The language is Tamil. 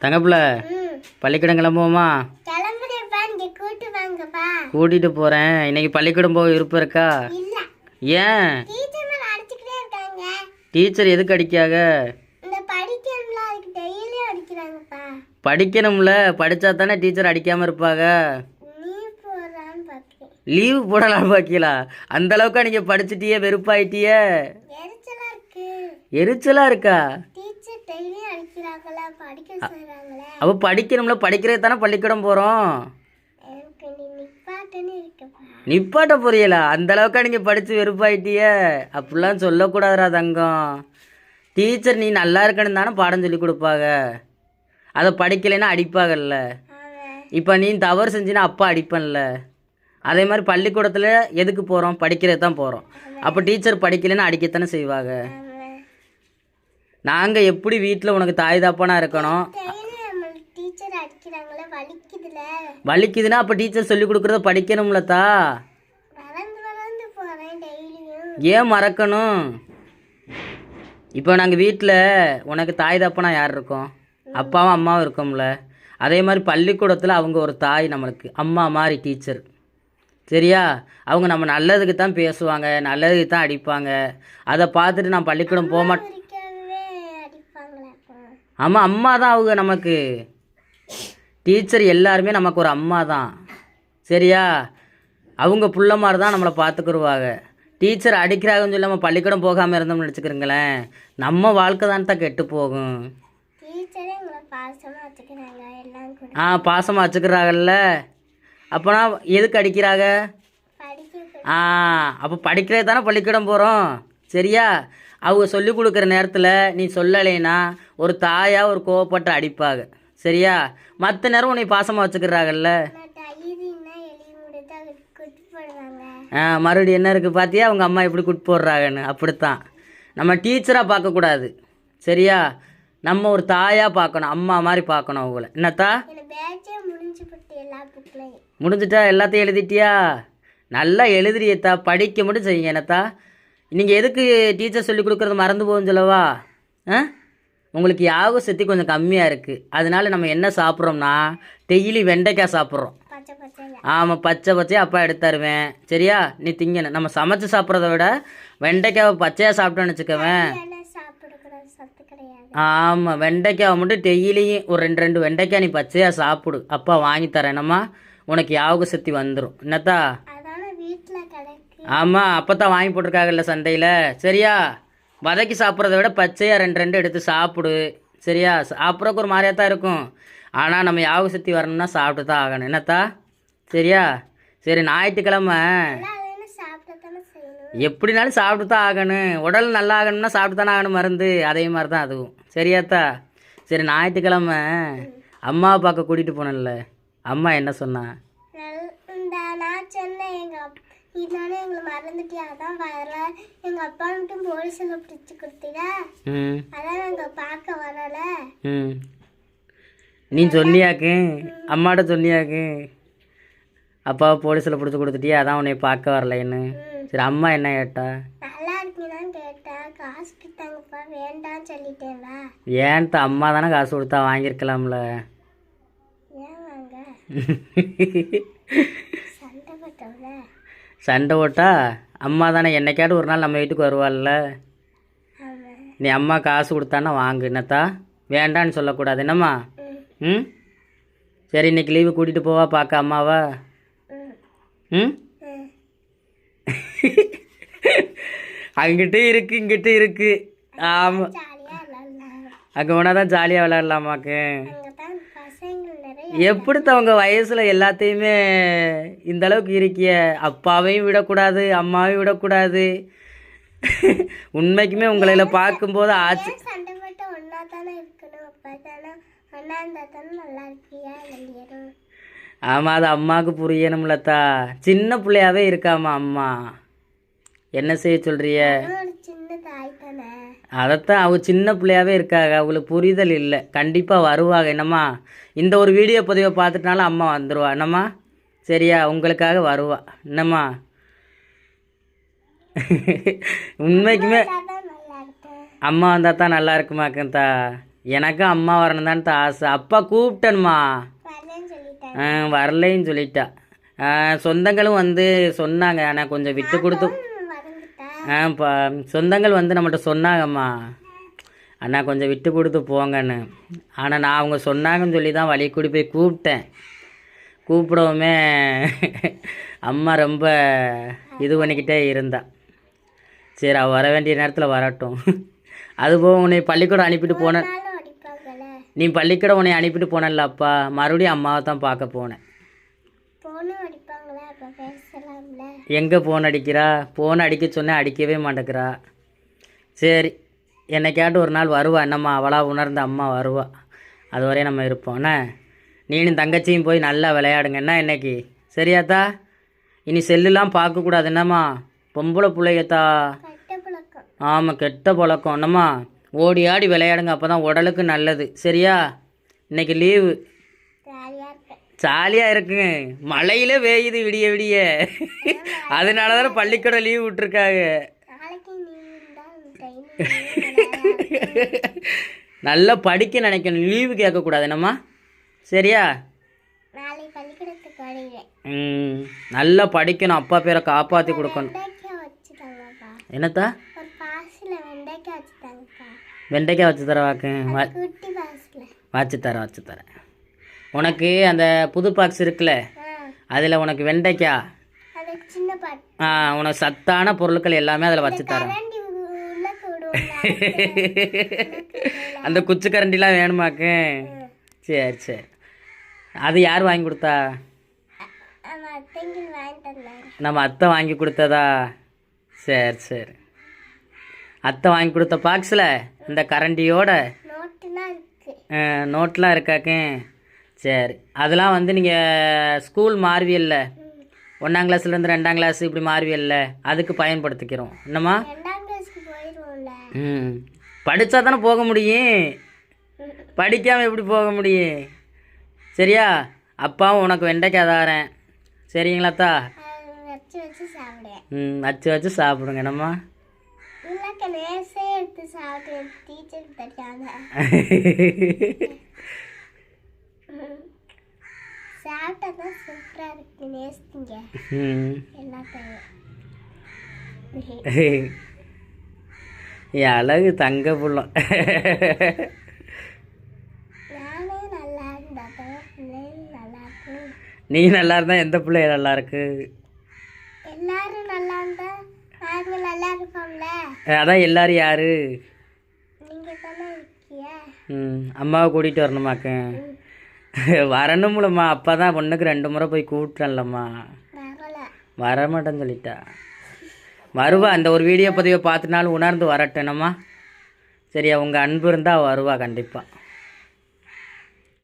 தங்கப்பிள்ள ம். பள்ளிக்கூடம் கிளம்புவோமா? கிளம்புறேன்ப்பா இங்க கூட்டு வாங்கப்பா கூட்டிகிட்டு போகிறேன் இன்னைக்கு பள்ளிக்கூடம் போக விருப்பம் இருக்கா? ஏன்? டீச்சர் எதுக்கு அடிக்காக? படிக்கணும்ல படித்தா தானே டீச்சர் அடிக்காமல் இருப்பாங்க லீவு போடலாம் பாக்கீங்களா? அந்த அளவுக்கா நீங்கள் படிச்சிட்டியே வெறுப்பாயிட்டியே? எரிச்சலா இருக்கு. அப்போ படிக்கணும்ல படிக்கிறது தானே பள்ளிக்கூடம் போகிறோம் நிப்பாட்ட புரியல அந்த அளவுக்கா நீங்கள் படித்து வெறுப்பாயிட்டியே அப்படிலாம் சொல்லக்கூடாதுடா தங்கம். டீச்சர் நீ நல்லா இருக்கணும் தானே பாடம் சொல்லி கொடுப்பாங்க. அதை படிக்கலைன்னா அடிப்பாங்கல்ல. அவன் இப்போ நீ தவறு செஞ்சினா அப்பா அடிப்பன்ல. அதே மாதிரி பள்ளிக்கூடத்தில் எதுக்கு போகிறோம் படிக்கிறது தான் போகிறோம் அப்போ டீச்சர் படிக்கலைன்னா அடிக்கத்தானே செய்வாங்க. நாங்கள் எப்படி வீட்டில் உனக்கு தாய் தாப்பானா இருக்கணும்? வலிக்குதுன்னா அப்போ டீச்சர் சொல்லி கொடுக்குறத படிக்கணும்லத்தா ஏன் மறக்கணும்? இப்போ நாங்கள் வீட்டில் உனக்கு தாய் தப்பனா யார் இருக்கோம்? அப்பாவும் அம்மாவும் இருக்கோம்ல. அதே மாதிரி பள்ளிக்கூடத்தில் அவங்க ஒரு தாய் நம்மளுக்கு அம்மா மாதிரி டீச்சர் சரியா? அவங்க நம்ம நல்லதுக்கு தான் பேசுவாங்க நல்லதுக்கு தான் அடிப்பாங்க. அதை பார்த்துட்டு நான் பள்ளிக்கூடம் போக மாட்டேன் ஆமாம் அம்மா தான் அவங்க நமக்கு. டீச்சர் எல்லாருமே நமக்கு ஒரு அம்மா தான் சரியா? அவங்க புள்ள மாதிரி தான் நம்மளை பார்த்துக்குருவாங்க. டீச்சர் அடிக்கிறாங்கன்னு சொல்லி நம்ம பள்ளிக்கூடம் போகாமல் இருந்தோம்னு நினச்சிக்கிறீங்களேன். நம்ம வாழ்க்கை தான் தான் கெட்டு போகும். ஆ பாசமாக வச்சுக்கிறாங்கல்ல. அப்போனா எதுக்கு அடிக்கிறாங்க? ஆ அப்போ படிக்கிறது தானே பள்ளிக்கூடம் போகிறோம் சரியா? அவங்க சொல்லி கொடுக்குற நேரத்தில் நீ சொல்லலைன்னா ஒரு தாயா ஒரு கோவப்பட்டு அடிப்பாங்க. சரியா? மற்ற நேரம் உன்னை பாசமாக வச்சுக்கிறாங்கல்ல. ஆ மறுபடியும் என்ன இருக்குது பார்த்தியா அவங்க அம்மா எப்படி குட் போடுறாங்கன்னு. அப்படித்தான். நம்ம டீச்சராக பார்க்கக்கூடாது சரியா? நம்ம ஒரு தாயாக பார்க்கணும். அம்மா மாதிரி பார்க்கணும் அவங்கள. என்னத்தா? முடிஞ்சிட்டா? எல்லாத்தையும் எழுதிட்டியா? நல்லா எழுதுறியத்தா. படிக்க மட்டும் செய்யுங்க. என்னத்தா? நீங்கள் எதுக்கு டீச்சர் சொல்லி கொடுக்குறது மறந்து போகுன்னு சொல்லவா? ஆ? உங்களுக்கு யாக சக்தி கொஞ்சம் கம்மியாக இருக்குது அதனால நம்ம என்ன சாப்பிட்றோம்னா டெய்லி வெண்டைக்காய் சாப்பிட்றோம். ஆமாம் பச்சை பச்சையாக அப்பா எடுத்து தருவேன். சரியா? நீ திங்கணும். நம்ம சமைச்சு சாப்பிட்றத விட வெண்டைக்காவை பச்சையாக சாப்பிட்டோன்னு வச்சுக்கவேன் ஆமாம் வெண்டைக்காவை மட்டும் டெய்லியும் ஒரு ரெண்டு ரெண்டு வெண்டைக்காய் நீ பச்சையாக சாப்பிடு. அப்பா வாங்கி தரேனம்மா உனக்கு யாக சக்தி வந்துடும் என்னத்தா? ஆமாம் அப்போ தான் வாங்கி போட்டிருக்காங்கல்ல சந்தையில். சரியா? வதக்கி சாப்பிட்றத விட பச்சையாக ரெண்டு ரெண்டு எடுத்து சாப்பிடு. சரியா? சாப்பிட்றக்கு ஒரு மாதிரியாக தான் இருக்கும். ஆனால் நம்ம யாக சக்தி வரணும்னா சாப்பிட்டு தான் ஆகணும். என்னத்தா? சரியா? சரி ஞாயிற்றுக்கிழமை. எப்படினாலும் சாப்பிட்டு தான் ஆகணும். உடல் நல்லா ஆகணும்னா சாப்பிட்டு தானே ஆகணும் மருந்து. அதே மாதிரி தான் அதுவும். சரியாத்தா? சரி ஞாயிற்றுக்கிழமை. அம்மாவை பார்க்க கூட்டிகிட்டு போனேன்ல. அம்மா என்ன சொன்னான் நல்- இந்த நான் சொன்னேன் எங்கள் அப் இதனால எங்களை மறந்துட்டியா? அதான் வரல எங்கள் அப்பா மட்டும் போலீஸில் பிடிச்சி கொடுத்தீங்க. ம். அதான் நாங்கள் பார்க்க வரல. ம். நீ சொன்னியாக்கு? அம்மாட்ட சொன்னியாக்கு? அப்பாவை போலீஸில் பிடிச்சி கொடுத்துட்டியா? அதான் உன்னை பார்க்க வரலைன்னு. சரி அம்மா என்ன கேட்டா? நல்லா இருக்கீங்களான்னு கேட்டேன் காசு கிட்டாங்கப்பா வேண்டாம்னு சொல்லிட்டேன்ல ஏன்ட்ட அம்மா தானே காசு கொடுத்தா வாங்கியிருக்கலாம்ல? ஏன் வாங்க? சண்டை சண்டை போட்டா அம்மா தானே என்னைக்காவது ஒரு நாள் நம்ம வீட்டுக்கு வருவாள்ல. நீ அம்மா காசு கொடுத்தான்னா வாங்கு என்னத்தா? வேண்டான்னு சொல்லக்கூடாது என்னம்மா? ம். சரி இன்னைக்கு லீவு கூட்டிகிட்டு போவா பார்க்க அம்மாவா? ம். அங்கிட்டு இருக்கு இங்கிட்டு இருக்கு. ஆமாம் அங்கே போனால் தான் ஜாலியாக விளையாடலாமாக்கு எப்படித்த உங்க வயசுல எல்லாத்தையுமே இந்த அளவுக்கு இருக்கிய அப்பாவையும் விடக்கூடாது அம்மாவையும் விடக்கூடாது. உண்மைக்குமே உங்களை பார்க்கும்போது ஆச்சு ஆமாம் அது அம்மாவுக்கு புரியணும்லத்தா சின்ன பிள்ளையாவே இருக்காமா அம்மா? என்ன செய்ய சொல்றிய ஒரு சின்ன தாய் தானே அதைத்தான் அவங்க சின்ன பிள்ளையாவே இருக்காங்க அவங்களுக்கு புரிதல் இல்லை. கண்டிப்பாக வருவாங்க என்னம்மா? இந்த ஒரு வீடியோ பதிவை பார்த்துட்டாலும் அம்மா வந்துடுவா என்னம்மா? சரியா உங்களுக்காக வருவா. என்னம்மா? உண்மைக்குமே அம்மா வந்தால் தான் நல்லா இருக்குமாக்கந்தா எனக்கும் அம்மா வரணும் தான் ஆசை. அப்பா கூப்பிட்டேன்மா. வரலன்னு சொல்லிட்டா. சொந்தங்களும் வந்து சொன்னாங்க. ஆனால் கொஞ்சம் விட்டு கொடுத்து ஆ பா சொந்தங்கள் வந்து நம்மகிட்ட சொன்னாங்கம்மா. அண்ணா கொஞ்சம் விட்டு கொடுத்து போங்கன்னு. ஆனால் நான் அவங்க சொன்னாங்கன்னு சொல்லி தான் வழி கூடி போய் கூப்பிட்டேன். கூப்பிடவுமே அம்மா ரொம்ப இது பண்ணிக்கிட்டே இருந்தா. சரி அவள் வர வேண்டிய நேரத்தில் வரட்டும். அதுபோக உன்னை பள்ளிக்கூடம் அனுப்பிட்டு அடிப்பாங்கல்ல. நீ பள்ளிக்கூடம் உன்னை அனுப்பிட்டு போனேன்ல அப்பா மறுபடியும் அம்மாவை தான் பார்க்க போனேன். எங்கே ஃபோன் அடிக்கிறா? ஃபோன் அடிக்க சொன்னேன் அடிக்கவே மாட்டேங்கிறா. சரி என்னை கேட்டு ஒரு நாள் வருவா. என்னம்மா அவளா உணர்ந்த அம்மா வருவா. அது வரையும் நம்ம இருப்போம். என்ன? நீனும் தங்கச்சியும் போய் நல்லா விளையாடுங்க. என்ன இன்னைக்கு? சரியாத்தா இனி செல்லுலாம் பார்க்கக்கூடாது. என்னம்மா? பொம்பளை பழக்கம். ஆமாம் கெட்ட பழக்கம். என்னம்மா? ஓடி ஆடி விளையாடுங்க. அப்போ தான் உடலுக்கு நல்லது. சரியா? இன்னைக்கு லீவு ஜாலியாக இருக்குங்க. மழையில வேயுது விடிய விடிய. அதனால தானே பள்ளிக்கூடம் லீவ் விட்டுருக்காங்க. நல்லா படிக்க நினைக்கணும். லீவு கேட்கக்கூடாது என்னம்மா? சரியா? ம் நல்லா படிக்கணும். அப்பா பேரை காப்பாற்றி கொடுக்கணும். என்னத்தா? வெண்டைக்காய் வச்சு தரவாக்கு வச்சு தரேன் வச்சு தரேன். உனக்கு அந்த புது பாக்ஸ் இருக்குல்ல? அதில் உனக்கு வெண்டைக்காய் ஆ, உனக்கு சத்தான பொருட்கள் எல்லாமே அதில் வச்சு தரேன். விடுவோம்ல அந்த குச்சி கரண்டிலாம் வேணுமாக்கு? சரி சரி. அது யார் வாங்கி கொடுத்தா? நம்ம அத்தை வாங்கி கொடுத்ததா? சரி சரி. அத்தை வாங்கி கொடுத்த பாக்ஸில் இந்த கரண்டியோட? நோட்டுலாம் நோட்லாம் இருக்காக்கு. சரி. அதெல்லாம் வந்து நீங்கள் ஸ்கூல் மாறுவியல்ல. ஒன்றாம் கிளாஸ்லேருந்து ரெண்டாம் கிளாஸ் இப்படி மாறுவியல்ல. அதுக்கு பயன்படுத்திக்கிறோம். என்னம்மா? ம். படித்தா தானே போக முடியும். படிக்காமல் எப்படி போக முடியும்? சரியா? அப்பாவும் உனக்கு வெண்டைக்காய் தாரேன். சரிங்களாத்தா ம் வச்சு வச்சு சாப்பிடுங்க. என்னம்மா? டீச்சர் சாப்பிட்டா சூப்பராக இருக்கு நேசிங்க. எல்லாத்தையும் என் அழகு தங்க புள்ளம் நல்லா இருந்தா நீ நல்லா இருந்தால் எந்த பிள்ளை நல்லா இருக்கு? எல்லாரும் நல்லா இருந்தா நாங்க நல்லா இருக்கோம்ல அதான் எல்லாரும் யாரு? நீங்க தானே இருக்கிய. ம் அம்மாவை கூட்டிகிட்டு வரணுமாக்க? வரணும்லம்மா அப்பா தான் பொண்ணுக்கு ரெண்டு முறை போய் கூப்பிட்டேன்லம்மா. வரல. வர மாட்டேன்னு சொல்லிட்டா. வருவா. இந்த ஒரு வீடியோ பதிவை பார்த்துனாலும் உணர்ந்து வரட்டேனம்மா. சரியா உங்கள் அன்பு இருந்தால் வருவா கண்டிப்பாக